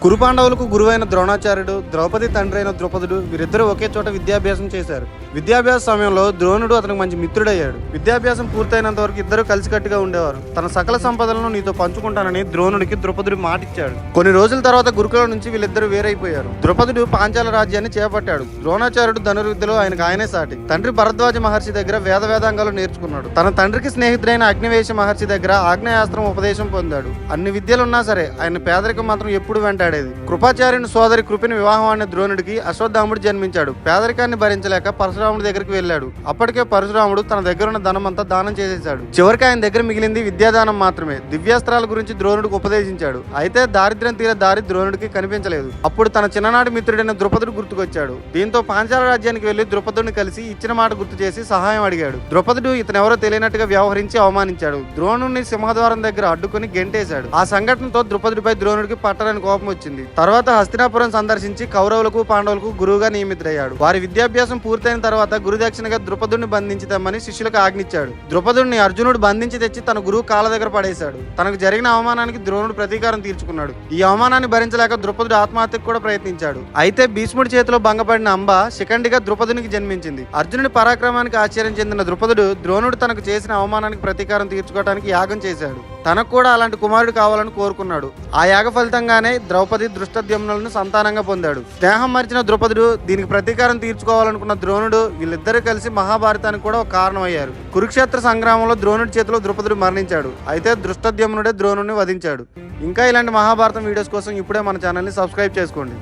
కురుపాండవులకు గురువైన ద్రోణాచార్యుడు ద్రౌపది తండ్రి అయిన ద్రౌపదుడు వీరిద్దరూ ఒకే చోట విద్యాభ్యాసం చేశారు. విద్యాభ్యాస సమయంలో ద్రోణుడు అతనికి మంచి మిత్రుడయ్యాడు. విద్యాభ్యాసం పూర్తయినంత వరకు ఇద్దరు కలిసికట్టుగా ఉండేవారు. తన సకల సంపదలను నీతో పంచుకుంటానని ద్రోణుడికి ద్రౌపదుడు మాటిచ్చాడు. కొన్ని రోజుల తర్వాత గురుకుల నుంచి వీళ్ళిద్దరూ వేరైపోయారు. ద్రౌపదుడు పాంచాల రాజ్యాన్ని చేపట్టాడు. ద్రోణాచార్యుడు ధనుర్విద్యలో ఆయనకు ఆయనే సాటి. తండ్రి భరద్వాజ మహర్షి దగ్గర వేద వేదాంగాలు నేర్చుకున్నాడు. తన తండ్రికి స్నేహితుడైన అగ్నివేశ మహర్షి దగ్గర ఆగ్నేయాస్త్రం ఉపదేశం పొందాడు. అన్ని విద్యలున్నా సరే ఆయన పేదరికం మాత్రం ఎప్పుడు వెంట వెంటాడేది కృపాచార్యుని సోదరి కృపిని వివాహం అనే ద్రోణుడికి అశ్వత్థాముడు జన్మించాడు. పేదరికాన్ని భరించలేక పరశురాముడి దగ్గరికి వెళ్ళాడు. అప్పటికే పరశురాముడు తన దగ్గర ఉన్న దానం చేసేశాడు. చివరికి ఆయన దగ్గర మిగిలింది విద్యాదానం మాత్రమే. దివ్యాస్త్రాల గురించి ద్రోణుడికి ఉపదేశించాడు. అయితే దారిద్ర్యం తీరే దారి ద్రోణుడికి కనిపించలేదు. అప్పుడు తన చిన్ననాటి మిత్రుడైన ద్రుపదుడు గుర్తుకొచ్చాడు. దీంతో పాంచాల రాజ్యానికి వెళ్ళి ద్రుపదుడిని కలిసి ఇచ్చిన మాట గుర్తు చేసి సహాయం అడిగాడు. ద్రుపదుడు ఇతనెవరో తెలియనట్టుగా వ్యవహరించి అవమానించాడు. ద్రోణుడిని సింహద్వారం దగ్గర అడ్డుకుని గెంటేశాడు. ఆ సంఘటనతో ద్రుపదుడిపై ద్రోణుడికి పట్టరని కోపం వచ్చింది. తర్వాత హస్తినాపురం సందర్శించి కౌరవులకు పాండవులకు గురువుగా నియమితుడయ్యాడు. వారి విద్యాభ్యాసం పూర్తయిన తర్వాత గురుదక్షిణగా ద్రుపదుడిని బంధించి తెమ్మని శిష్యులకు ఆజ్ఞించాడు ద్రుపదుడిని అర్జునుడు బంధించి తెచ్చి తన గురువు కాళ్ళ దగ్గర పడేశాడు. తనకు జరిగిన అవమానానికి ద్రోణుడు ప్రతీకారం తీర్చుకున్నాడు. ఈ అవమానాన్ని భరించలేక ద్రుపదుడు ఆత్మహత్యకు కూడా ప్రయత్నించాడు. అయితే భీష్ముడి చేతిలో భంగపడిన అంబ శిఖండిగా ద్రుపదునికి జన్మించింది. అర్జునుడి పరాక్రమానికి ఆశ్చర్యం చెందిన ద్రుపదుడు ద్రోణుడు తనకు చేసిన అవమానానికి ప్రతీకారం తీర్చుకోవడానికి యాగం చేశాడు. తనకు కూడా అలాంటి కుమారుడు కావాలని కోరుకున్నాడు. ఆ యాగ ఫలితంగానే ద్రౌపది దృష్టద్యుమ్నులను సంతానంగా పొందాడు. స్నేహం మరిచిన ద్రౌపదుడు దీనికి ప్రతీకారం తీర్చుకోవాలనుకున్న ద్రోణుడు వీళ్ళిద్దరూ కలిసి మహాభారతానికి కూడా ఒక కారణమయ్యారు. కురుక్షేత్ర సంగ్రామంలో ద్రోణుడి చేతిలో ద్రౌపదుడు మరణించాడు. అయితే దృష్టద్యుమ్నుడే ద్రోణుడిని వధించాడు. ఇంకా ఇలాంటి మహాభారతం వీడియోస్ కోసం ఇప్పుడే మన ఛానల్ని సబ్స్క్రైబ్ చేసుకోండి.